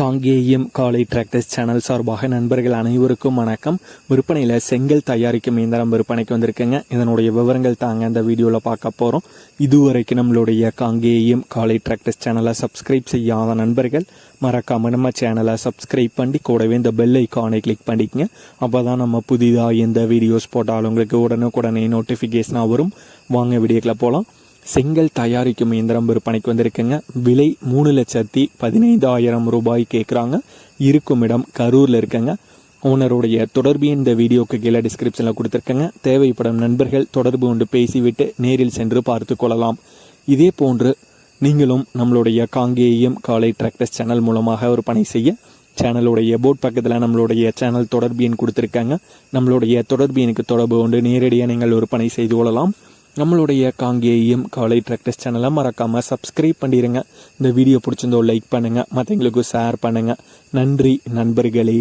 காங்கேயம் காலை tractors channel சார்பாக நண்பர்கள் அனைவருக்கும் வணக்கம். விற்பனையில் செங்கல் தயாரிக்கும் இயந்திரம் விற்பனைக்கு வந்திருக்குங்க. இதனுடைய விவரங்கள் தாங்க இந்த வீடியோவில் பார்க்க போகிறோம் இதுவரைக்கும் நம்மளுடைய காங்கேயம் காலை டிராக்டர்ஸ் சேனலை சப்ஸ்கிரைப் செய்யாத நண்பர்கள் மறக்காம நம்ம சேனலை சப்ஸ்கிரைப் பண்ணி கூடவே இந்த பெல் ஐக்கானை கிளிக் பண்ணிக்கங்க. அப்போ தான் நம்ம புதிதாக எந்த வீடியோஸ் போட்டாலும் உங்களுக்கு உடனுக்குடனே நோட்டிஃபிகேஷனாக வரும். வாங்க வீடியோக்கில் போகலாம் செங்கல் தயாரிக்கும் இயந்திரம் விற்பனைக்கு வந்திருக்குங்க. விலை மூணு லட்சத்தி பதினைந்தாயிரம் ரூபாய் கேட்குறாங்க இருக்கும் இடம் கரூரில் இருக்குங்க. ஓனருடைய தொடர்பு இந்த வீடியோக்கு கீழே டிஸ்கிரிப்ஷனில் கொடுத்துருக்கேங்க. தேவைப்படும் நண்பர்கள் தொடர்பு கொண்டு பேசிவிட்டு நேரில் சென்று பார்த்து கொள்ளலாம். இதே போன்று நீங்களும் நம்மளுடைய காங்கேயம் காலை டிராக்டர்ஸ் சேனல் மூலமாக விற்பனை செய்ய சேனலுடைய போட் பக்கத்தில் நம்மளுடைய சேனல் தொடர்பு எண் கொடுத்துருக்காங்க. நம்மளுடைய தொடர்பு எனக்கு தொடர்பு கொண்டு நேரடியாக நீங்கள் விற்பனை செய்து கொள்ளலாம். நம்மளுடைய காங்கேயம் கவலை ப்ராக்டிஸ் சேனலை மறக்காமல் சப்ஸ்கிரைப் பண்ணிடுங்க இந்த வீடியோ பிடிச்சிருந்தோ லைக் பண்ணுங்கள் மற்றவங்களுக்கும் ஷேர் பண்ணுங்கள் நன்றி நண்பர்களே.